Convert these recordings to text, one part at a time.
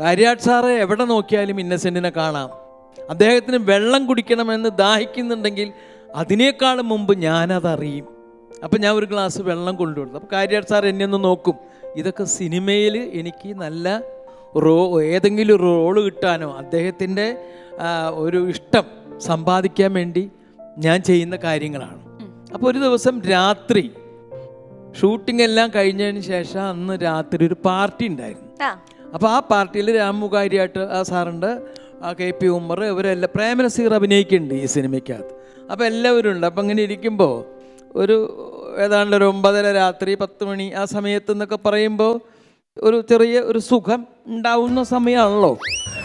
Kariat sir എവിടെ നോക്കിയാലും ഇന്നസെന്റിനെ കാണാം. അദ്ദേഹത്തിന് വെള്ളം കുടിക്കണമെന്ന് ദാഹിക്കുന്നുണ്ടെങ്കിൽ അതിനേക്കാളും മുമ്പ് ഞാനതറിയും. അപ്പം ഞാൻ ഒരു ഗ്ലാസ് വെള്ളം കൊണ്ടുവരുന്നു. അപ്പോൾ കാര്യാട്ട് സാർ എന്നെ ഒന്ന് നോക്കും. ഇതൊക്കെ സിനിമയിൽ എനിക്ക് നല്ല റോ ഏതെങ്കിലും റോൾ കിട്ടാനോ അദ്ദേഹത്തിന്റെ ഒരു ഇഷ്ടം സമ്പാദിക്കാൻ വേണ്ടി ഞാൻ ചെയ്യുന്ന കാര്യങ്ങളാണ്. അപ്പോൾ ഒരു ദിവസം രാത്രി ഷൂട്ടിംഗ് എല്ലാം കഴിഞ്ഞതിന് ശേഷം അന്ന് രാത്രി ഒരു പാർട്ടി ഉണ്ടായിരുന്നു. അപ്പോൾ ആ പാർട്ടിയിൽ രാമുകാരിയായിട്ട് ആ സാറുണ്ട് ആ കെ പി ഉമ്മർ ഇവരെല്ലാം പ്രേമനസീർ അഭിനയിക്കുന്നുണ്ട് ഈ സിനിമയ്ക്കകത്ത്. അപ്പോൾ എല്ലാവരും ഉണ്ട്. അപ്പം അങ്ങനെ ഇരിക്കുമ്പോൾ ഒരു ഏതാണ്ട് ഒരു ഒമ്പതര രാത്രി പത്ത് മണി ആ സമയത്ത് എന്നൊക്കെ പറയുമ്പോൾ ഒരു ചെറിയ ഒരു സുഖം ഉണ്ടാവുന്ന സമയമാണല്ലോ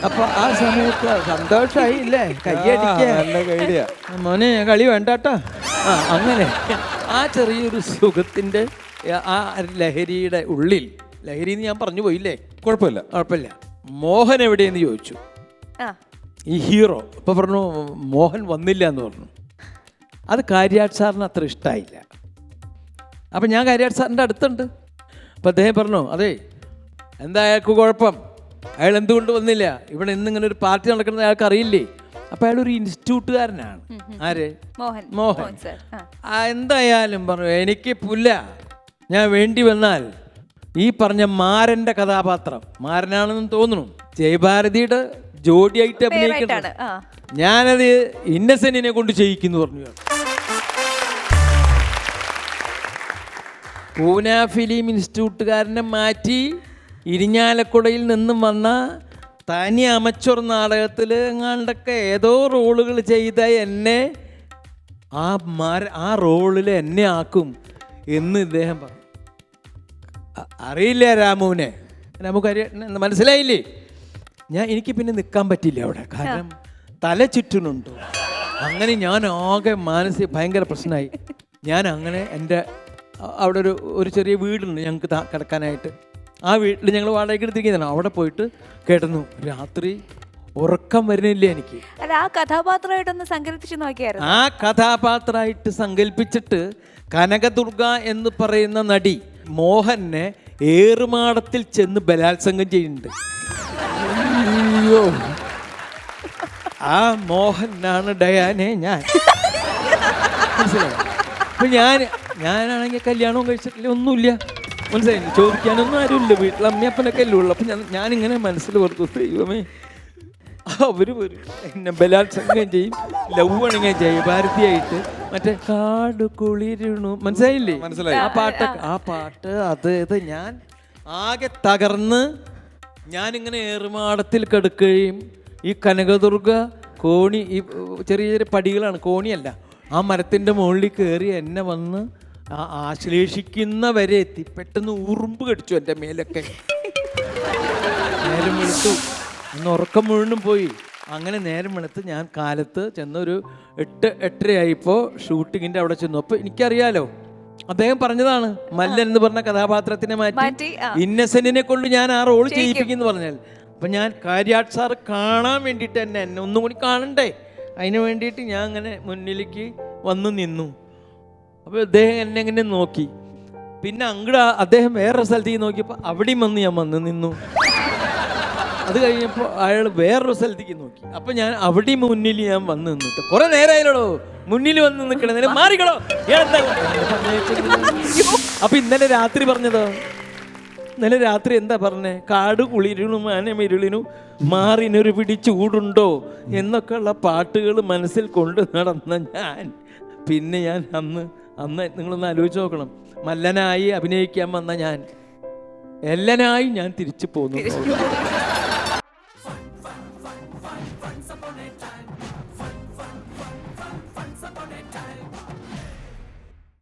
അപ്പൊ ആ സമയത്ത് സന്തോഷമായി ഇല്ലേ? കയ്യടിക്കുക മോനെ കളി വേണ്ടാട്ടാ. ആ അങ്ങനെ. ആ ചെറിയൊരു സുഖത്തിന്റെ ആ ലഹരിയുടെ ഉള്ളിൽ ലഹരി എന്ന് ഞാൻ പറഞ്ഞു പോയില്ലേ? കുഴപ്പമില്ല. കുഴപ്പമില്ല. മോഹൻ എവിടെയെന്ന് ചോദിച്ചു. ആ. ഈ ഹീറോ അപ്പോൾ പറഞ്ഞു മോഹൻ വന്നില്ല എന്ന് പറഞ്ഞു. അത് കാര്യാട്ട് സാറിന് അത്ര ഇഷ്ടമായില്ല അപ്പം ഞാൻ കാര്യാട്ട് സാറിന്റെ അടുത്തുണ്ട്. അപ്പം അദ്ദേഹം പറഞ്ഞു അതെ എന്താ അയാൾക്ക് കുഴപ്പം? അയാൾ എന്തുകൊണ്ട് വന്നില്ല? ഇവിടെ ഇന്നിങ്ങനെ ഒരു പാർട്ടി നടക്കുന്നത് അയാൾക്ക് അറിയില്ലേ? അപ്പം അയാൾ ഒരു ഇൻസ്റ്റിറ്റ്യൂട്ടുകാരനാണ്. ആര്? മോഹൻ. മോഹൻ സർ ആ. ആ എന്തായാലും പറഞ്ഞു എനിക്ക് പുല്ല. ഞാൻ വേണ്ടി വന്നാൽ ഈ പറഞ്ഞ മാരന്റെ കഥാപാത്രം. മാരനാണെന്ന് തോന്നുന്നു. ജയഭാരതിയുടെ ജോഡിയായിട്ട് ആ. ഞാനത് ഇന്നസെന്റിനെ കൊണ്ട് ചെയ്യിക്കുന്നു പറഞ്ഞു. പൂന ഫിലിം ഇൻസ്റ്റിറ്റ്യൂട്ടുകാരനെ മാറ്റി ഇരിഞ്ഞാലക്കുടയിൽ നിന്നും വന്ന തനി അമച്ചർ നാടകത്തിൽ എങ്ങാണ്ടൊക്കെ ഏതോ റോളുകൾ ചെയ്ത എന്നെ ആ മാര ആ റോളിൽ എന്നെ ആക്കും എന്ന് ഇദ്ദേഹം പറഞ്ഞു. അറിയില്ല രാമുവിനെ? രാമു കാര്യം മനസ്സിലായില്ലേ? ഞാൻ എനിക്ക് പിന്നെ നിൽക്കാൻ പറ്റില്ല അവിടെ. കാരണം തല ചുറ്റുന്നുണ്ട്. അങ്ങനെ ഞാൻ ആകെ മാനസിക ഭയങ്കര പ്രശ്നമായി. ഞാൻ അങ്ങനെ എന്റെ അവിടെ ഒരു ഒരു ചെറിയ വീടുണ്ട് ഞങ്ങൾക്ക് കിടക്കാനായിട്ട്. ആ വീട്ടിൽ ഞങ്ങൾ വാടകയ്ക്ക് എടുത്തിരിക്കുന്നതാണ്. അവിടെ പോയിട്ട് കിടന്നു രാത്രി ഉറക്കം വരുന്നില്ല എനിക്ക്? അല്ല ആ കഥാപാത്രമായിട്ടൊന്ന് സങ്കല്പിച്ച് നോക്കിയായിരുന്നു? ആ കഥാപാത്രമായിട്ട് സങ്കല്പിച്ചിട്ട് കനകദുർഗ എന്ന് പറയുന്ന നടി മോഹനെ ഏറുമാടത്തിൽ ചെന്ന് ബലാത്സംഗം ചെയ്യുന്നുണ്ട്. അയ്യോ. ആ മോഹനാണ് ഡയാനെ ഞാൻ. ഞാൻ ഞാനാണെങ്കിൽ കല്യാണവും കഴിച്ചിട്ടില്ല ഒന്നുമില്ല. മനസ്സിലായി? ചോദിക്കാനൊന്നും ആരുമില്ല. വീട്ടിൽ അമ്മയപ്പനൊക്കെ അല്ലേ ഉള്ളു. അപ്പം ഞാൻ ഞാനിങ്ങനെ മനസ്സിൽ ഓർത്തു ദൈവമേ. അവർ വരും. എന്നെ ബലാത്സംഗം ചെയ്യും ലവ് ആണെങ്കിൽ ജയഭാരതിയായിട്ട് ഭാരതിയായിട്ട് മറ്റേ കാട് കുളിരുണു. മനസ്സിലായില്ലേ? മനസ്സിലായി. ആ പാട്ട് ആ പാട്ട് അത് ഇത് ഞാൻ ആകെ തകർന്ന് ഞാനിങ്ങനെ ഏറുമാടത്തിൽ കിടക്കുകയും ഈ കനകദുർഗ കോണി ഈ ചെറിയ ചെറിയ പടികളാണ്. കോണിയല്ല. ആ മരത്തിന്റെ മുകളിൽ കയറി എന്നെ വന്ന് ആ ആശ്ലേഷിക്കുന്ന വരെ എത്തി. പെട്ടെന്ന് ഉറുമ്പ് കടിച്ചു എന്റെ മേലൊക്കെ. നേരം വെളുത്തു. ഇന്ന് ഉറക്കം മുഴുവനും പോയി. അങ്ങനെ നേരം വെളുത്ത് ഞാൻ കാലത്ത് ചെന്നൊരു എട്ട് എട്ടരയായിപ്പോൾ ഷൂട്ടിങ്ങിന്റെ അവിടെ ചെന്നു. അപ്പോൾ എനിക്കറിയാലോ അദ്ദേഹം പറഞ്ഞതാണ് മല്ലൻ എന്ന് പറഞ്ഞ കഥാപാത്രത്തിനെ മാറ്റി ഇന്നസെന്റിനെ കൊണ്ട് ഞാൻ ആ റോൾ ചെയ്യിപ്പിക്കുന്നു പറഞ്ഞാൽ. അപ്പൊ ഞാൻ കാര്യാട്ട് സാർ കാണാൻ വേണ്ടിയിട്ട് തന്നെ എന്നെ ഒന്നും കൂടി കാണണ്ടേ? അതിന് വേണ്ടിയിട്ട് ഞാൻ അങ്ങനെ മുന്നിലേക്ക് വന്നു നിന്നു. അപ്പോൾ അദ്ദേഹം എന്നെ ഇങ്ങനെ നോക്കി. പിന്നെ അങ്ങട് അദ്ദേഹം വേറൊരു സ്ഥലത്തേക്ക് നോക്കിയപ്പോൾ അവിടെയും വന്ന് ഞാൻ വന്ന് നിന്നു. അത് കഴിഞ്ഞപ്പോൾ അയാൾ വേറൊരു സ്ഥലത്തേക്ക് നോക്കി. അപ്പൊ ഞാൻ അവിടെ മുന്നിൽ ഞാൻ വന്ന് നിന്നിട്ട് കുറെ നേരമായാലോ മുന്നിൽ വന്ന് നിൽക്കണേ നേരെ മാറിക്കണോ അപ്പൊ ഇന്നലെ രാത്രി പറഞ്ഞതോ? ഇന്നലെ രാത്രി എന്താ പറഞ്ഞേ? കാട് കുളിരിനും ആനമിരുളിനും മാറിനൊരു പിടി ചൂടുണ്ടോ? എന്നൊക്കെയുള്ള പാട്ടുകൾ മനസ്സിൽ കൊണ്ട് നടന്ന ഞാൻ. പിന്നെ ഞാൻ അന്ന് അന്ന് നിങ്ങളൊന്ന് ആലോചിച്ച് നോക്കണം. മല്ലനായി അഭിനയിക്കാൻ വന്ന ഞാൻ. എല്ലനായി ഞാൻ തിരിച്ചു പോന്നു.